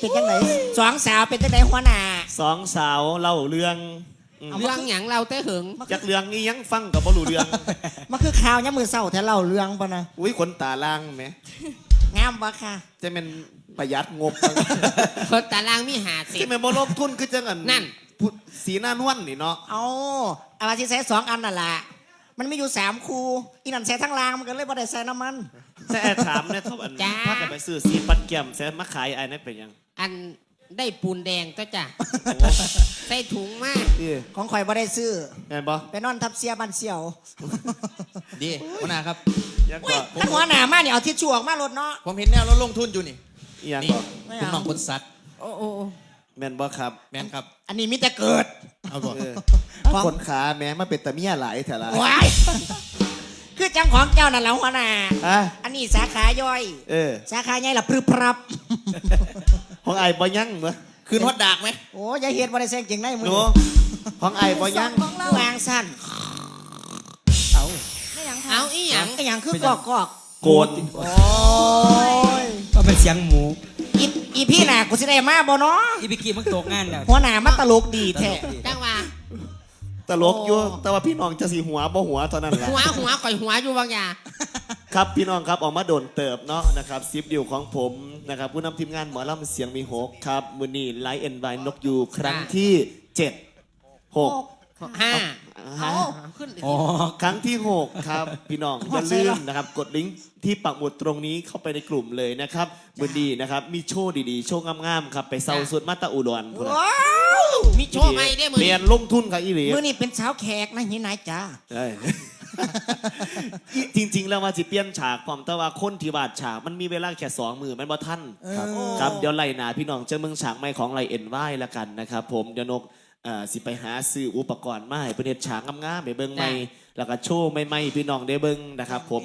เป็นจังไหนสองสาวเป็นจังไหนหัวหน้าสองสาวเล่าเรื่องอืมเรื่องหยังเราแต่หึงจากเรื่องนี้ยังฟังกับบ่รู้เรื่อง มันคือข่าวย้ำมือเศร้าแท้เล่าเรื่องปะนะอุ้ยขนตาล่างไหมงามปะค่ะ จะเป็นประหยัดงบ คนตารางมีหาสิที่เป็นบ่ลงทุนคือจังอันนั่น ผู้สีหน้านวลนี่เนาะเอาอามาที่ใส่สองอันนั่นแหละมันมีอยู่สามคูอีนั่นใส่ทั้งรางมันก็เลยบ่ได้ใส่น้ำมัน แต่แอบถามเนี่ยเท่าอันถ้าจะไปซื้อสีปัดแก้มแซ่มาขายไอ้นั่นเป็นยังอันได้ปูนแดงก็จ้ะใส่ถุงมากนี่ของข่อยบ่ได้ซื้อไงบ่ไปนอนทับเสียบันเสียวดีหัวหน้าครับ ยังอุ้ยก็ถ้าหัวหน้ามาเนี่ยเอาทิชชู่ออกมารถเนาะ ผมเห็นแนวแล้วลงทุนอยู่นี่ยังนี่ก็ไม่คุณเอาน้องคนซักโอ้โอ้โอ้แม่นบ่ครับแมนครับ อันนี้มีแต่เกิดเอาบ่เออของขนขาแม้มาเป็นตะเมียหลายแถละว้าย คือจังของเจ้านั่นแหละหัวหน้าอะ อันนี้สาขาย่อย เออ สาขาใหญ่ละพรึบพรับ ของไอ้บ่ยังเหรอคืนฮอดดากไหมโอ้ยอย่าเฮ็ดบ่ได้แซงเก่งในมืหนูของไอ้บ่ยังวางสั้นเอาไม่หยังเอาอีหยังไอ้หยังคือกอกกอกโกนโอ้ยก็เป็นเสียงหมูอีอีพี่น่ะกูสิได้มาบ่เนาะอีบิกี้มันตกงานแล้วหัวหน้ามาตลกดีแท้จังว่า ตลกอยู่แต่ว่าพี่น้องจะสีหัวบ่หัวเท่านั้นแหละ หัวหัวข่อยหัวอยู่บางอย่างครับพี่น้องครับออกมาโดนเติบเนาะนะครับซิปดิวของผมนะครับผู้นำทีมงานหมอลำเสียงมีหกครับมือนี้ไลท์เอ็นไวนกยูครั้งที่เจ็ดหก ห้าฮะขึ้นอีกอ๋อครั้งที่ 6 ครับ พี่น้อง อย่าลืมนะครับ กดลิงก์ที่ปักหมุดตรงนี้เข้าไปในกลุ่มเลยนะครับมือดีนะครับ มีโชว์ดีๆ โชว์งามๆครับ ไปเซาสุดมาตาอุดรพุ่นน่ะว้าวมีโชว์ไหมได้มือเรียนลงทุนครับอีหลีมื้อนี้เป็นเช้าวแขกนะหินายจ้าเอ้ยจริงๆ แล้วว่าจิเปลี่ยนฉากความแต่ว่าคนที่วาดฉากมันมีเวลาแค่สองมือมันบ่ทันครับ ครับเดี๋ยวไล่หนาพี่น้องเจะเมืองฉากใหม่ของไลเอ็นไหวละกันนะครับผมเดี๋ยวนกเอ่อสิไปหาซื้ออุปกรณ์มาให้เพื่อเฮ็ดฉากงามๆไปเบิ่งใหม่แล้วก็โชว์ใหม่ๆพี่น้องได้เบิ่งนะครับ ผม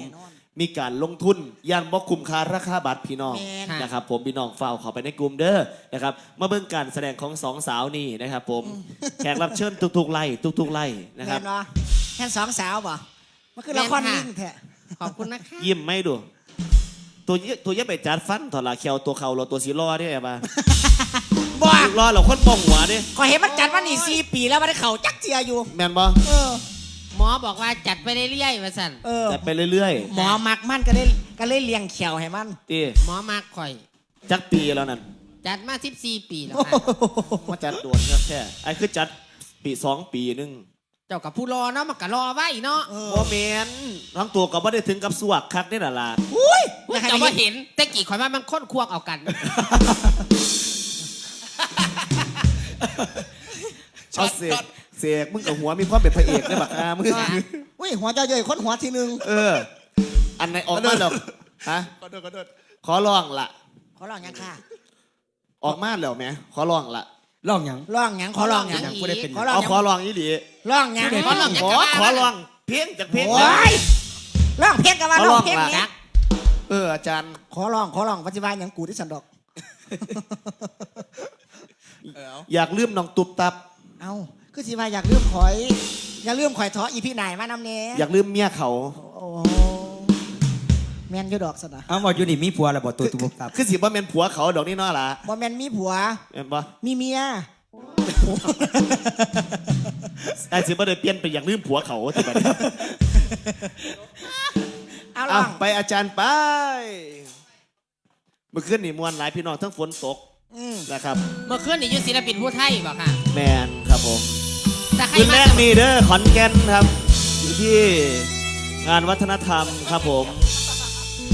มีการลงทุนย่านบ่คุ้มค่าราคาบัตรพี่น้องแม่น นะครับผมพี่น้องฝ้าวเข้าไปในกลุ่มเด้อนะครับมาเบิ่งการแสดงของสองสาวนี่นะครับผมแขกรับเชิญทุกๆไล่ทุกๆไล่นะคแม่รับนบ่แค่สองสาวบ่มันคือละครลิงแท้ขอบคุณนะคะ ยิ้มไม่ดู ตัวเยตัวเยอะไปจัดฟันถอดละเคียวตัวเขาเราตัวสีล้อได้ไหม บ่ล้อเราคนบ้องหัวดิก็เห็นมันจัดมานี่สี่ปีแล้วบ่ได้เข้าจักเจียอยู่ แมนบ่เออ หมอบอกว่าจัดไปเรื่อยๆว่าสั่นเออ จัดไปเรื่อยหมอมักมันก็ได้ก็เลยเลี้ยงเขียวให้มัน ๆตีหมอมากข่อย จักปีแล้วนั่นจัดมา 14 ปีแล้วค่ะมาจัดด่วนครับแค่ไอ้คือจัดปีสองปีหนึงเจ้ากับผู้รอเนาะมันก็รอไว้เนาะเออโมเมนทั้งตัวก็ไม่ได้ถึงกับสวกคักนี่น่ะล่ะอุ้ยอุ๊ยเจ้าว่าเห็นแต่กี่ข่อยว่ามันค้นควงเอากัน เอาเสกเสกมึงกับหัวมีความเป็นพระเอกได้บักอามึงอุ้ยหัวเจ้าเย่ยคนหัวทีหนึงเออ อันไหนออกมาแล้วฮะขอโทษขอโทษขอร้องละขอร้องหยังค่ะออกมาแล้วไหมขอร้องละร้องหยังร้องหยังขอร้องหยังขอร้องหยังผู้ได้เป็น ขอร้องเอาหยังขอร้องอีหลีร้องหยังขอร้องหยังขอขอร้อง เพียงจากเพียง โอ้ยร้องเพลงกันว่าขอร้ร้อองงเพลงล่ะเนี้ยเอออาจารย์ ขอร้องขอร้องปฏิบัติหยังกูที่สันดอกเออเอาอยากลืมน้องตุบตับ เอาคือสิว่าอยากลืมข่อย อย่าลืมข่อยท้ออีพี่นายมานำเนี้อยากลืมเมียเขา โอ้แมนอยู่ดอกสนะเอาบอกอยู่นี่มีผัวแล้วบอกตัวตุบตับคือสิบ่แม่นผัวเขาดอกนี่เนาะล่ะบ่แมนมีผัวแม่นบ่มีเมียไอ้สิบ่ได้เปลี่ยนไปอยากลืมผัวเขาสิบัดนี้เอาร้อะองไปอาจารย์ไป เมื่อคืนนี่มวนหลายพี่น้องทั้งฝนตก อืมนะครับ เมื่อคืนนี่อยูศิลปินผู้ไทยบอกค่ะแมนครับผมแต่ใครคืนมาแรกนี่เด้อขอนแก่นครับอยู่ที่งานวัฒนธรรมครับผม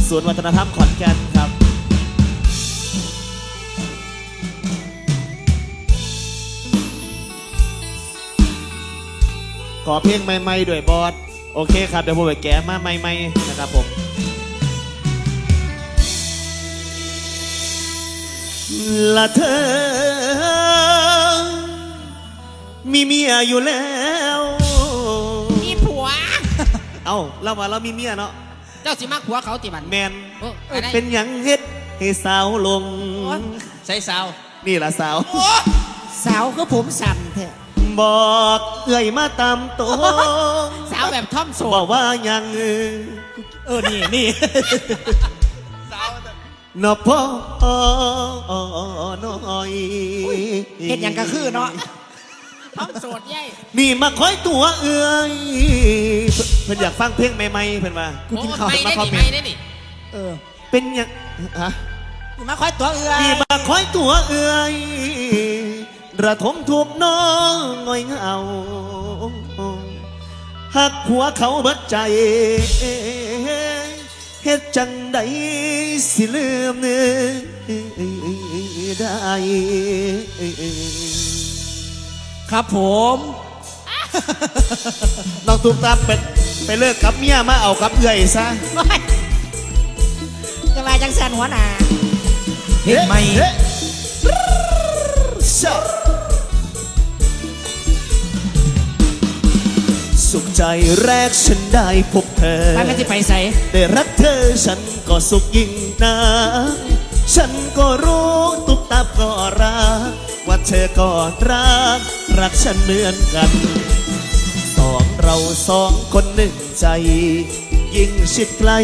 ศูนย์วัฒนธรรมขอนแก่นครับ ขอเพลงใหม่ๆด้วยบอสโอเคครับเดี๋ยวผมไปแก้มาใหม่ๆนะครับผม ละเธอ มีเมียอยู่แล้ว มีผัว เอ้าเราว่าเรามีเมียเนาะ เจ้าสิมากผัวเขาติบันแมนโอ้อะไรเป็นหยังเฮ็ดให้สาวลง ใส่สาวนี่ล่ะสาว สาวคือผมสั่นแท้บอกเอ่ยมาตามตัวสาวแบบท่อมโสบอกดว่าหยัง เออนี่นี่สาว นอพอน้อยเห็นอย่างก็คือเนาะท้องโสดใหญ่นี่มาคอยตัวเอื้อยเพิ่นอยากฟังเพลงใหม่ๆเพิ่นว่ากูกินข้าวไม่ได้มาคอมดิเมนต์ไม่ได้ดิเออ เป็นหยังฮะนี่มาคอยตัวเอื้อนี่ยมาคอยตัวเอื้อยระทมทุกข์น้องง่อยเหงาหักหัวเขาเบิดใจเฮ็ดจังใดสิลืมเนื้อได้ ครับผม น้องตุ๊กตาไปไปเลิกกับเมียมาเอากับเอื้อยซะจะมาจังสันหัวหน้าเฮ็ดไหมเฮ้ชะสุขใจแรกฉันได้พบเธอไปไม่ที่ไปใส่ได้รัก เธอฉันก็สุขยิ่งนะฉันก็รู้ตุกตับก็รัก ว่าเธอก็รัก รักฉันเหมือนกัน สองเราสองคนหนึ่งใจ ยิ่งชิดใกล้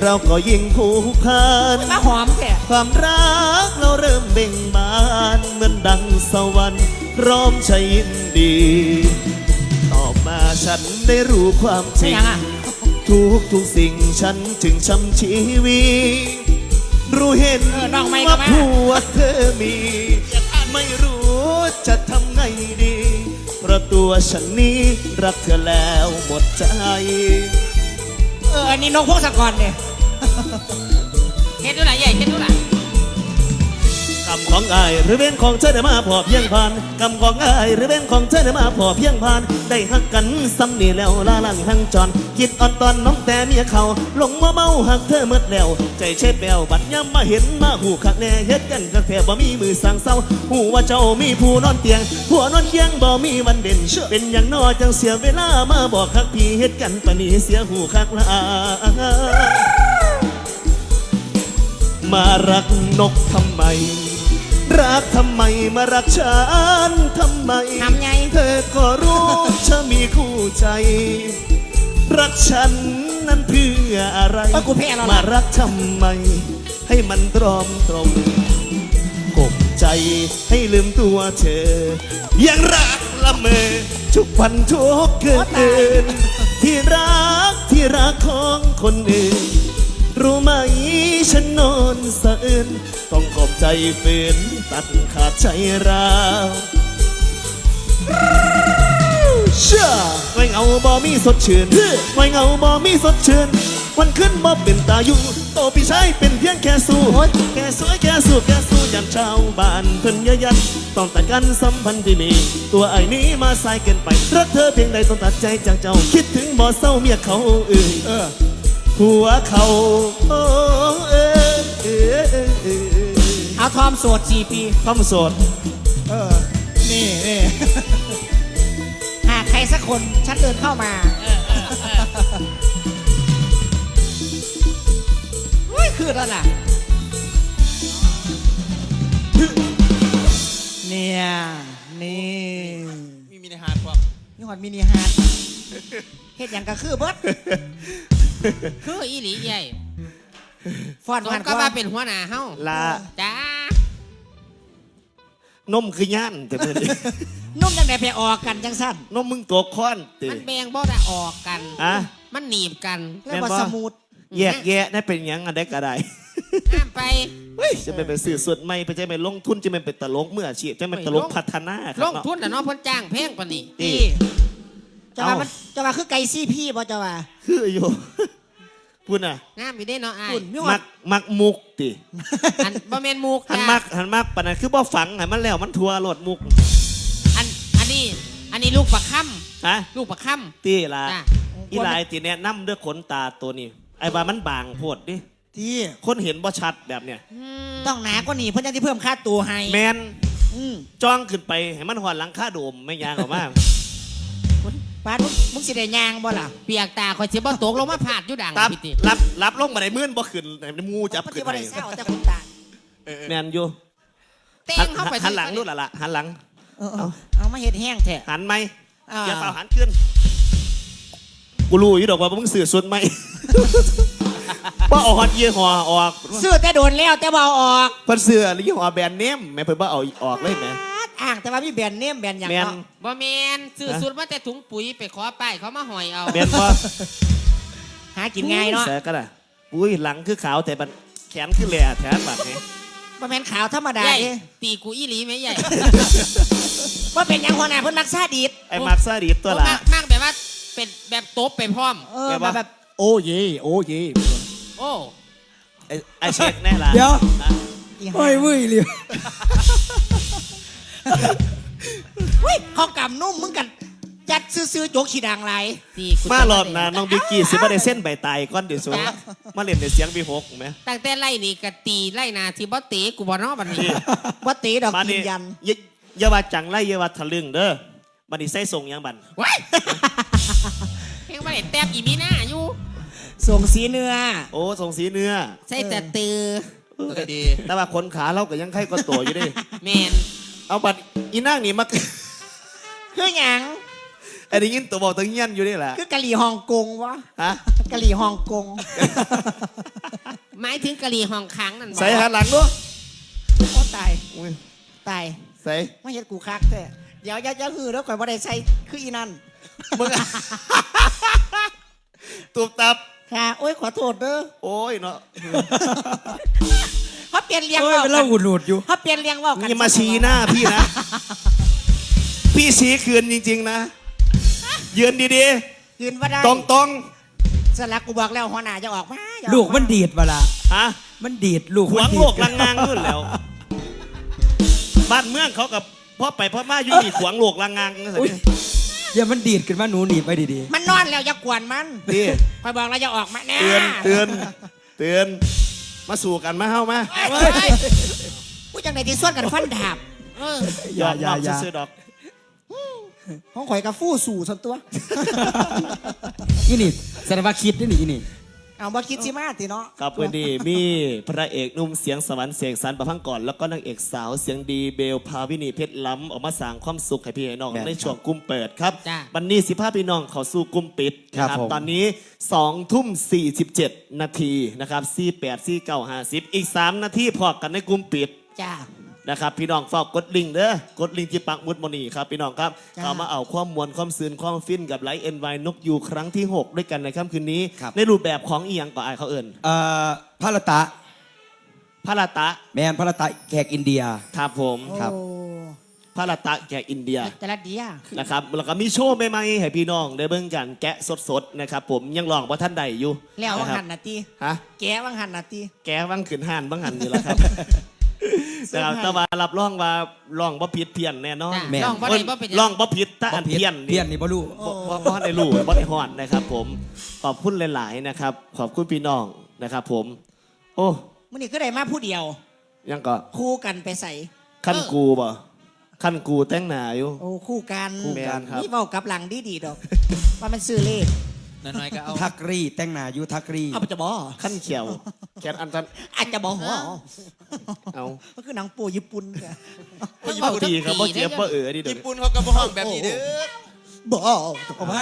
เราก็ยิ่งผูกพันมาหอมแท้ความรักเราเริ่มเบ่งบานเหมือนดังสวรรค์พร้อมใจยินดี ตอบมาฉันได้รู้ความจไม่ริงยังอะ ทุกทุกๆสิ่งฉันจึงช้ำชีวิตรู้เห็นเออน้องไม่ก็ว่ามาผัวเธอมี ไม่รู้จะทำไงดีเพราะตัวฉันนี้รักเธอแล้วหมดใจ เอออันนี้นกพงศกรเนี่ยเฮ็ดดูหล่ะใหญ่เฮ็ดดูหล่ะก รรมของอายหรือเป็นของเธอได้มาพอเพียงผ่านกรรมของอายหรือเป็นของเธอได้มาพอเพียงผ่าน ได้หักกันซ้ำนี่แล้วลาลังหังจอนคิดอ่อนตอนน้องแต่เมียเขาลงมาเมาหักเธอเมื่อแล้ว ใจเช็ดแปวบัดย้ำมาเห็นมาหูคักแน่เฮ็ดกันกักแทบบ่มีมือสั่งเศร้าหูว่าเจ้ามีผู้นอนเตียงผัวนอนเคียงบ่มีวันเด่นเชื่อเป็นอย่างนอจังเสียเวลามาบอกคักพี่เฮ็ดกันปานนี้เสียหูคักละมารักนกทำไม รักทำไมมารักฉันทำไม ทำไง เธอก็รู้ฉันมีคู่ใจ รักฉันนั้นเพื่ออะไร เอ้ยกูแพ้แล้วล่ะมารักทำไม ให้มันตรอมตรมกบใจให้ลืมตัวเธอ ยังรักละเมอทุกวันทุกคืนที่รักที่รักของคนอื่น รู้ไหมฉันนอนสะอื้นต้องกอบใจฝืนตัดขาดใจราวเชื่อไม่เหงาบ่มีสดชื่นไม่เหงาบ่มีสดชื่นวันขึ้นบ่เป็นตาอยู่โตพี่ชายเป็นเพียงแค่สู้แค่สวยแค่สู้แค่สู้ยันชาวบ้านเพิ่นเยอะยันต้องตัดกันสัมพันธ์ที่มี ตัวไอ้นี้มาสายเกินไปรักเธอเพียงใดต้องตัดใจจากเจ้า คิดถึงบ่เศร้าเมียเขาเอ่ยเออ หัวเขาโอ้เอ้ยเอ้ยเอ้ยเอ้ยเอาทอมโสดสี่ปีทอมโสดเออนี่นี่ หากใครสักคนฉันเดินเข้ามาเฮ้ยคือแล้วล่ะ เนี่ย นี่มีมีในฮาร์ดพวกนี่หอดมินิฮาร์ดเฮ็ดอย่างก็คือเบิด คืออีหลีใหญ่ฟอนสมัมนก็ก็มาว่าเป็นหัวหน้าเฮาลาจ้านมคือย่านแต่เมื่อนี้ นุ่มจังไดไปออกกันจังสั้นนมมึงตัวค้อนติมันแบ่งบ่ได้ออกกันอะมันหนีบกันเรียกว่าแม่นบ่ สมูทแยกแยะได้เป็นหยังอันใดก็ได้ห้ามไปเฮ้ยจะไปเป็นสื่อส่วนไม่ไปจะไปลงทุนจะไปเป็นตลกเมื่ออาชีพจะเป็นตลกพัฒนาคลรับงเนาะ ทุนแต่ะเนาะเพ้นจ้างแพงกว่านี้นี่นี่ จะว่าเอ้ามัมันจะว่าคือไก่ซี่พี่บ่จะว่าคืออยู่พูดน่ะงามอยู่ได้เนาะอ้ายคุณมีหอมัดกมักมุกติอันบ่แม่นมุกหันจ้ามักหันมักปานนั้นคือบ่ฝังให้มันแล้วมันทัวรถมุกอันอันนี้ อันนี้ลูกประค่ฮะำลูกประค่ตีละำจ้าอีหลายตีแนะนำด้วยขนตาตัวนี้ ไอ้บามันบางโพดดิที่คนเห็นบ่ชัดแบบเนี้ยอืมต้องหนากว่านี้เพื่อที่เพิ่มค่าตัวให้แมนอืม จ้องขึ้นไปให้มันหอนหลังคาโดมไม่ยางออกมา ป้าดมึงมึงสิได้ยางบ่ล่ะเปียกตาคอยสิบ่ตกลงมาพาดอยู่ดังรับพี่ติรับรับลงมาได้มื่นบ่ขึ้นให้มูจับมันขึ้สินบ่ไปได้เศร้าแต่คุณตาแมนอยู่เต้หังเข้าไปหันหลังนู่นล่ะล่ะหันหลัง เออเอาเอามาเห็ดแห้งแท้ หันไหมอ่า อย่าเป่าหันขึ้น กูรู้อยู่ดอกว่ามึงสื่อส่วนไหมบ่ว่าเอาฮอตยี่ห้อออกซื้อแต่โดนแล้วแต่บเอาออก เพิ่นเสื้อยี่ห้อแบรนด์เนมแม่เพิ่นว่าเอาออกเลยแหม อ่างแต่ว่ามีแบรนด์เนมแบรนด์อย่างแม่น เนาะบ่แมนซื้อฮะสูตรมาแต่ถุงปุ๋ยไปขอป้ายเขามาหอยเอาแม่นบ่หากินง่ายเนาะใส่ก็ได้อุ้ยหลังคือขาวแต่บัดแขนคือแหล่แถมบัดนี้บ่แม่นขาวธรรมดาใหญ่เด้ตีกูอีหลีไหมใหญ่ว่าเป็นหยังหัวหน้าเพิ่นมักซาดีดไอ้มักซาดีดตัวละ มากมากแบบว่าเป็นแบบโต๊บไปพร้อม เออแบบมาว่าแบบโอ้เยโอ้เยโอ้ไอ้ไอ้เช็คแน่ละเดี๋ยวฮะอีโอ้ยห่าเว้ยเลย เฮ้ยเขากำนุ่มมึงกันยัดซื้อๆโจกขี้ดังไรตีกูมาจะรอบหนะน้องบิกกี้สิบ่ได้เส้นใบตายก่อนเดี๋ยวสูมาเล่นในเสียงบีหกไหมตั้งแต่ไล่นี่กะตีไล่นาที่บ่เตะกูบ่เนอบัดนี้นี่ว่าตีดอกมากินี่นยันอย่าอย่าว่าจังไรอย่าว่าทะลึ่งเด้อบัดนี้ใส่ส่งยังบันว้ายเพียงบ่ได้แต้มอีมีหน้าอยู่ส่งสีเนื้อ โอ้ส่งสีเนื้อใส่แต่ตือปกติแต่ว่าคนขาเราก็ยังไข่ก็ตัวอยู่เดิ แมน เอาบัดอีนั่งนี่มา คือหยังไอ้ได้ยินตัวบอกตัวเงี้ยนอยู่นี่แหละคือกะหรี่ฮ่องกงวะฮะกะหรี่ฮ่องกง หมายถึงกะหรี่ห้องค้างนั่นบ่ใส่หันหลังด้วยโอ้ตายอุ้ยตายใส่ไม่เห็นกูคักแท้เดี๋ยวอย่าอย่าหือแล้วก่อนว่าได้ใส่คืออีนั่นมึงตูบตับค่ะโอ้ยขอโทษเด้อ โอ้ยเนาะ เขาเปลี่ยนเลี้ยงโอ้ยเว่าเป็นกัเล่านหูดหูดอยู่ เขาเปลี่ยนเลี้ยงเว่ากันอย่ามาชี้หน้าพี่นะ พี่ชี้คืนจริง ๆ นะ ยืนดียืนว่าได้ๆ ตรงสลักกูบอกแล้วหัวหน้าจะออกมาอย่าออลูกมันาดีดเวลาๆฮะ มันดีดลูกขวางมันดีโลดกลังงางนู่นแล้ว บ้านเมืองเขากับพ่อไปพ่อมาอยู่นี่ขวางโลกลังงางนั่นสิอุ๊ยอย่ามันดีดขึ้นมาหนูหนีบไปดีมันนอนแล้วอย่ากวนมันนี่คอยบอกแล้วจะออกมาแน่เตือนเตือนเตือน มาสู่กันมาเฮ้ามาเฮ้ยกูจังไหนที่ส่วนกันฟันดาบเอออย่าอย่าอย่าซื้อดอกของข่อยกับฟู่สู่สันตัว อีนี่แสดงว่าคิดนี่นี่อีนี่ เอาบ่คิดสิมาติเนาะครับวันนี้มีพระเอกหนุ่มเสียงสวรรค์เสียงสันประพังก่อนแล้วก็นางเอกสาวเสียงดีเบลพาวินีเพชรล้ำออกมาสร้างความสุขให้พี่ให้น้องในช่วงกลุ่มเปิดครับจ้าวันนี้สิภาพพี่น้องเขาสู่กลุ่มปิดนะคครัรับบผม ตอนนี้2ทุ่ม47 นาทีนะครับ48 49 50 อีก 3 นาทีพอกันในกลุ่มปิด จ้า นะครับพี่น้องฝากกดลิงก์เด้อกดลิงก์ที่ปักหมุดมอนี่ครับพี่น้องครับจ้าเขามาเอาความมวลความซืนความฟินกับไลฟ์เอ็นไวนกยูครั้งที่ 6 ด้วยกันในค่ำคืนนี้ ครับ ในรูปแบบของอีหยังก่อไอายเขาเอิญเอ่อพระละตะพระลาตะแมนพระละตะแขกอินเดีย ครับผมครับ โอ้พระลาตะแกะอินเดีย แต่ละเดีย นะครับแล้วก็มีโชว์ใหม่ๆให้พี่น้องได้เบิ่งกันแกะสดๆนะครับผมยังลองว่าท่านใดอยู่แล้ววังนะคหัรับนนาตีฮะแกวังหันนาตีแกะวังขืนห่านบังหันอยู่แล้วครับ นะครับแต่ว่ารับรองว่าลองบ่ผิดเพี้ยนแน่นอนจ้าแม่น ลองบ่ได้บ่เป็นหยังลองบ่ผิดถ้าอันเพี้ยนเพี้ยนนี่บ่รู้ บ่บ่บ่ได้รู้บ่ได้ฮอดนะครับ ผมขอบคุณหลาย ๆ นะครับ ขอบคุณพี่น้องนะครับ ผม โอ้มื่อนี้ก็ได้มาผู้เดียวยังก็คู่กันไปใส่ขั้นกูบ่ขั้นกูแต่งหน้าอยู่ โอ้คู่กันคู่กันครับ นี่เบากับหลังดีดีๆดอก ว่ามันซื้อเลขน้อยๆก็เอาทักรีแต่งหน้าอยู่ทักรีเอาไปจะบอขั้นเขียว แขนอันทันอาจจะบอหัวเอามันคือหนังปูญี่ปุ่นแกบ่ดีครับบ่เจ็บบ่เอ๋อดิเดี๋ยวญี่นี้ปุ่นเขาก็บ่ห้องแบบนี้เด้อบอเอาไป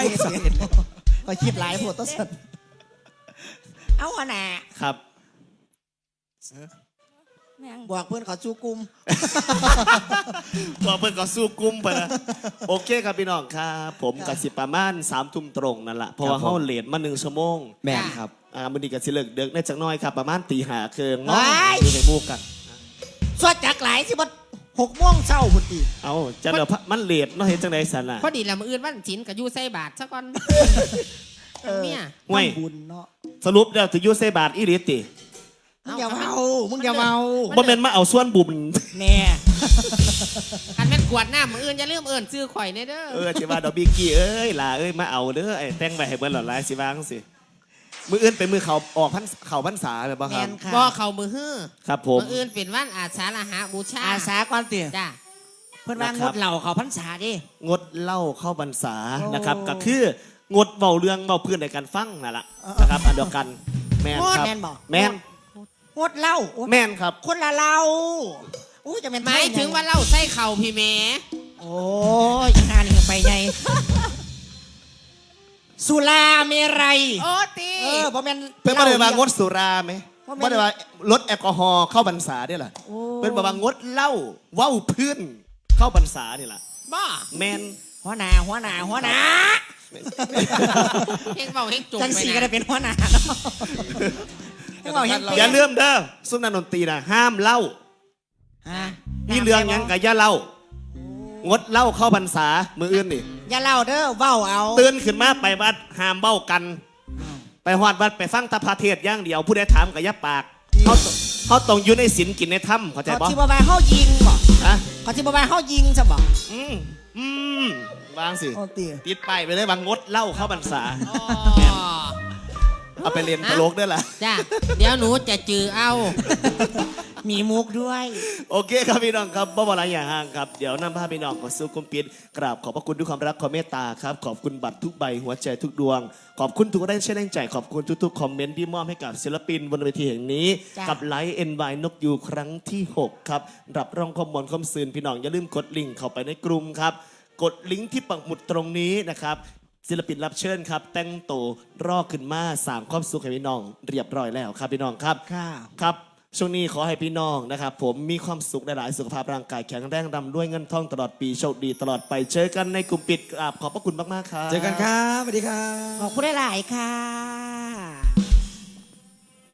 ไปคิดหลายโพดต้นสันเอาหัวหน้าครับ บอกเพื่อนเขาจูกุมบอกเพิ่นก็สู้กุ้มไปนะโอเคครับพี่น้องครับ ผมกับสิประมาณสามทุ่มตรงนั่นแหละเพราะว่าเฮาเลทมาหนึ่งชั่วโมงแมนครับ อ่ามื้อนี้ก็สิเลิกเดึกได้จักหน้อยครับ ประมาณตีห้าครึ่งเนาะว้าย อยู่ในหมู่กัน สวดจากหลายสิบหกโมงเช้าพุ่นอีกเอาจะเดี๋ยวพะมันเลทเนาะเฮ็ดจังได๋สั่นน่ะ พอดีละมื้ออื่นวันศีลก็อยู่ใส่บาทซะก่อนเมียห่วย ทำบุญเนาะสรุปแล้วสิอยู่ใส่บาทอีหลีติ มึงอย่าเมามึงอย่าเมาบ่แม่นมาเอาส่วนบุญแน่คันแม่นกวดน้ำมื้ออื่นอย่าลืมเอิ้นชื่อข่อยแน่เด้อเออสิว่าดอกบิกกี้เอ้ยล่ะเอ้ยมาเอาเด้อไอ้แต่งไว้ให้เบิ่นหลอดลายสิว่าจังซี่มื้ออื่นเป็นมื้อเขาออกพรรษเข้าพรรษาแม่นบ่คแมรับนค่ะบ่เข้ามือฮื้อครับผมมื้ออื่นเป็นวันอาสาฬหาบูชาอาสาก่อนเตี๋ยจ้าเพื่อนว่างนะครัดบเหล่าเขาพรรษาดิงดเหล้าเข้าพรรษาโอ้นะครับ ก็คืองดเบาเรื่องเบาพื้นในการฟังนั่นแหละนะครับ อันเดียวกันแมนครับแมนบ อกแมนงดเหล้าโอ้แมนครับ คนละเหล้าอู้จะเป็นหมายถึงว่าเล่าใส่เข่าพี่แหม่โอ้ยอีหานี่ไปไงสุราเมรัยโอ้ตีเออบ่แม่นเพิ่นบ่ได้ว่างหล้ดสุราไหมว่าแม่นบ่ได้ว่าลดแอลกอฮอล์เข้าพรรษาเนี่ยล่ะโอ้เพิ่นบอกว่างดเหล้าเว้าพื้นเข้าพรรษานี่ล่ะบ้าแมนหัวหน้าหัวหน้าหัวหน้าเฮงเบาเฮงจุกจังไปสี่ก็นะได้เป็นหัวหน้าเนาะ ให้บอกเห็นอย่าลืมเด้อซุ่มนันดนตรีนะห้ามเหล้าฮะมีเรื่องหยังกับอย่าเหล้างดเหล้าเข้าพรรษามืออื่นนี่อย่าเล่าเด้อเว้าเอาตื่นขึ้นมาไปวัดห้ามเบ้ากัน ไปฮอดวัดไปฟังตะพาเทศน์อย่างเดียวผู้ใดถามกับยับปากเขาต้องเขาต้องอยู่ในศีลกินในถ้ำเข้าใจเขาบ่ที่บ่ว่าเฮายิงบ่ฮะเขาที่บ่ว่าเฮายิงซะบ่อืมอืมวางสิ โอ้ตีติดไปายไปเลยว่างดเหล้าเข้าพรรษา อ๋อ เอาไปเรียนตลกด้วยล่ะจ้าเดี๋ยวหนูจะจือเอา มีมุกด้วย โอเคครับพี่น้องครับบ่บ่หลายอย่างห่างครับ เดี๋ยวนำพาพี่น้องเข้าสู่กุมปิดกราบขอบพระคุณด้วยความรักความเมตตาครับ ขอบคุณบัตรทุกใบหัวใจทุกดวง ขอบคุณทุกแรงเชื่อแรงใจ ขอบคุณทุกๆคอมเมนต์ที่มอบให้กับศิลปินบนเวทีแห่งนี้ จ้ะ กับไลฟ์เอ็นวนกยูครั้งที่ 6 ครับ รับรองข้อมูลข้อมซืนพี่น้องอย่าลืมกดลิงก์เข้าไปในกลุ่มครับ กดลิงก์ที่ปักหมุดตรงนี้นะครับ ศิลปินรับเชิญครับ แต่งตัวรอขึ้นมาสร้างความสุขให้พี่น้องเรียบร้อยแล้วครับพี่น้องครับค่ะ ครับ ช่วงนี้ขอให้พี่น้องนะครับ ผมมีความสุขหลายๆสุขภาพร่างกายแข็งแรงดำด้วยเงินทองตลอดปีโชคดีตลอดไปเจอกันในกลุ่มปิดกราบขอบพระคุณมากๆครับ เจอกันครับสวัสดีครับ ขอบคุณหลาย ๆ ค่ะ